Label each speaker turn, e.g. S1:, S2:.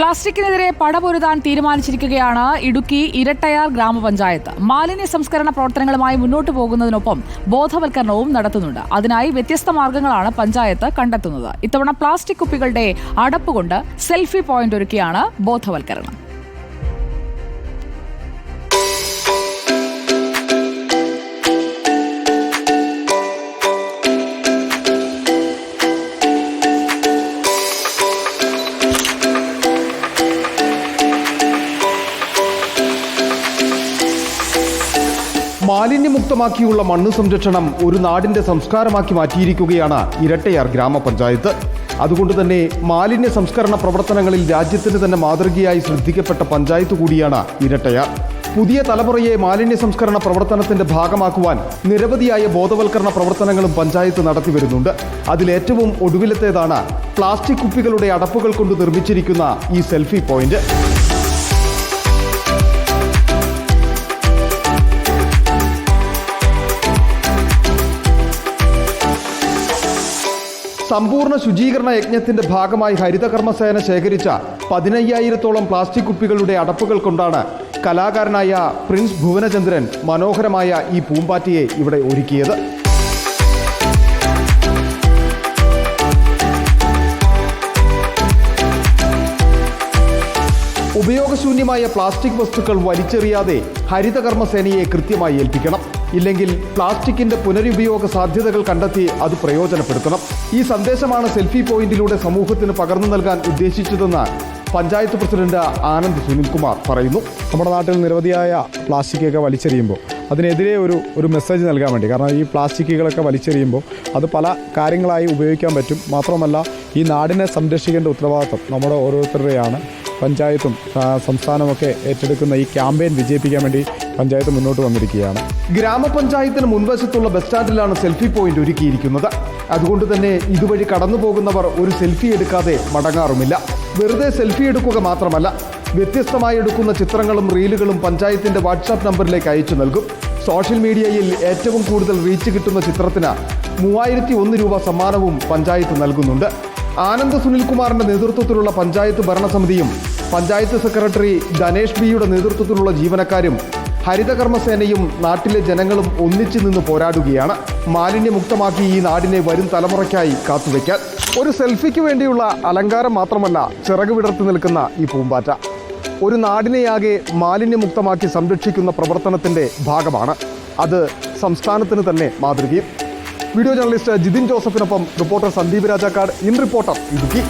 S1: പ്ലാസ്റ്റിക്കിനെതിരെ പടപൊരുതാൻ തീരുമാനിച്ചിരിക്കുകയാണ് ഇടുക്കി ഇരട്ടയാർ ഗ്രാമപഞ്ചായത്ത്. മാലിന്യ സംസ്കരണ പ്രവർത്തനങ്ങളുമായി മുന്നോട്ടു പോകുന്നതിനൊപ്പം ബോധവൽക്കരണവും നടത്തുന്നുണ്ട്. അതിനായി വ്യത്യസ്ത മാർഗങ്ങളാണ് പഞ്ചായത്ത് കണ്ടെത്തുന്നത്. ഇത്തവണ പ്ലാസ്റ്റിക് കുപ്പികളുടെ അടപ്പുകൊണ്ട് സെൽഫി പോയിന്റ് ഒരുക്കിയാണ് ബോധവൽക്കരണം.
S2: മാലിന്യമുക്തമാക്കിയുള്ള മണ്ണ് സംരക്ഷണം ഒരു നാടിന്റെ സംസ്കാരമാക്കി മാറ്റിയിരിക്കുകയാണ് ഇരട്ടയാർ ഗ്രാമപഞ്ചായത്ത്. അതുകൊണ്ട് തന്നെ മാലിന്യ സംസ്കരണ പ്രവർത്തനങ്ങളിൽ രാജ്യത്തിന് തന്നെ മാതൃകയായി ശ്രദ്ധിക്കപ്പെട്ട പഞ്ചായത്ത് കൂടിയാണ് ഇരട്ടയാർ. പുതിയ തലമുറയെ മാലിന്യ സംസ്കരണ പ്രവർത്തനത്തിന്റെ ഭാഗമാക്കുവാൻ നിരവധിയായ ബോധവൽക്കരണ പ്രവർത്തനങ്ങളും പഞ്ചായത്ത് നടത്തിവരുന്നുണ്ട് അതിലേറ്റവും ഒടുവിലത്തേതാണ് പ്ലാസ്റ്റിക് കുപ്പികളുടെ അടപ്പുകൾ കൊണ്ട് നിർമ്മിച്ചിരിക്കുന്ന ഈ സെൽഫി പോയിന്റ്. സമ്പൂർണ ശുചീകരണ യജ്ഞത്തിന്റെ ഭാഗമായി ഹരിതകർമ്മസേന ശേഖരിച്ച പതിനയ്യായിരത്തോളം പ്ലാസ്റ്റിക് കുപ്പികളുടെ അടപ്പുകൾ കൊണ്ടാണ് കലാകാരനായ പ്രിൻസ് ഭുവനചന്ദ്രൻ മനോഹരമായ ഈ പൂമ്പാറ്റിയെ ഇവിടെ ഒരുക്കിയത്. ഉപയോഗശൂന്യമായ പ്ലാസ്റ്റിക് വസ്തുക്കൾ വലിച്ചെറിയാതെ ഹരിതകർമ്മസേനയെ കൃത്യമായി ഏൽപ്പിക്കണം. ഇല്ലെങ്കിൽ പ്ലാസ്റ്റിക്കിന്റെ പുനരുപയോഗ സാധ്യതകൾ കണ്ടെത്തി അത് പ്രയോജനപ്പെടുത്തണം. ഈ സന്ദേശമാണ് സെൽഫി പോയിന്റിലൂടെ സമൂഹത്തിന് പകർന്നു നൽകാൻ ഉദ്ദേശിച്ചതെന്ന് പഞ്ചായത്ത് പ്രസിഡന്റ് ആനന്ദ് സുനിൽകുമാർ പറയുന്നു.
S3: നമ്മുടെ നാട്ടിൽ നിരവധിയായ പ്ലാസ്റ്റിക്കൊക്കെ വലിച്ചെറിയുമ്പോൾ അതിനെതിരെ ഒരു ഒരു മെസ്സേജ് നൽകാൻ വേണ്ടി കാരണം ഈ പ്ലാസ്റ്റിക്കുകളൊക്കെ വലിച്ചെറിയുമ്പോൾ അത് പല കാര്യങ്ങളായി ഉപയോഗിക്കാൻ പറ്റും. മാത്രമല്ല ഈ നാടിനെ സംരക്ഷിക്കേണ്ട ഉത്തരവാദിത്വം നമ്മുടെ ഓരോരുത്തരുടെയാണ്. പഞ്ചായത്തും സംസ്ഥാനമൊക്കെ ഏറ്റെടുക്കുന്ന ഈ ക്യാമ്പയിൻ വിജയിപ്പിക്കാൻ വേണ്ടി പഞ്ചായത്ത് മുന്നോട്ട് വന്നിരിക്കുകയാണ്.
S2: ഗ്രാമപഞ്ചായത്തിന് മുൻവശത്തുള്ള ബസ് സ്റ്റാൻഡിലാണ് സെൽഫി പോയിന്റ് ഒരുക്കിയിരിക്കുന്നത്. അതുകൊണ്ട് തന്നെ ഇതുവഴി കടന്നു പോകുന്നവർ ഒരു സെൽഫി എടുക്കാതെ മടങ്ങാറുമില്ല. വെറുതെ സെൽഫി എടുക്കുക മാത്രമല്ല വ്യത്യസ്തമായി എടുക്കുന്ന ചിത്രങ്ങളും റീലുകളും പഞ്ചായത്തിന്റെ വാട്സാപ്പ് നമ്പറിലേക്ക് അയച്ചു നൽകും. സോഷ്യൽ മീഡിയയിൽ ഏറ്റവും കൂടുതൽ റീച്ച് കിട്ടുന്ന ചിത്രത്തിന് മൂവായിരത്തി ഒന്ന് രൂപ സമ്മാനവും പഞ്ചായത്ത് നൽകുന്നുണ്ട്. ആനന്ദ് സുനിൽകുമാറിന്റെ നേതൃത്വത്തിലുള്ള പഞ്ചായത്ത് ഭരണസമിതിയും പഞ്ചായത്ത് സെക്രട്ടറി ധനേഷ് ബിയുടെ നേതൃത്വത്തിലുള്ള ജീവനക്കാരും ഹരിതകർമ്മസേനയും നാട്ടിലെ ജനങ്ങളും ഒന്നിച്ചു നിന്ന് പോരാടുകയാണ്. മാലിന്യമുക്തമാക്കി ഈ നാടിനെ വരും തലമുറയ്ക്കായി കാത്തുവെക്കാൻ ഒരു സെൽഫിക്ക് വേണ്ടിയുള്ള അലങ്കാരം മാത്രമല്ല ചിറക് വിടർത്തി നിൽക്കുന്ന ഈ പൂമ്പാറ്റ. ഒരു നാടിനെയാകെ മാലിന്യമുക്തമാക്കി സംരക്ഷിക്കുന്ന പ്രവർത്തനത്തിന്റെ ഭാഗമാണ്. അത് സംസ്ഥാനത്തിന് തന്നെ മാതൃകയും. Video journalist Jithin ജോസഫിനൊപ്പം reporter Sandeep Rajakkad. In reporter Idukki.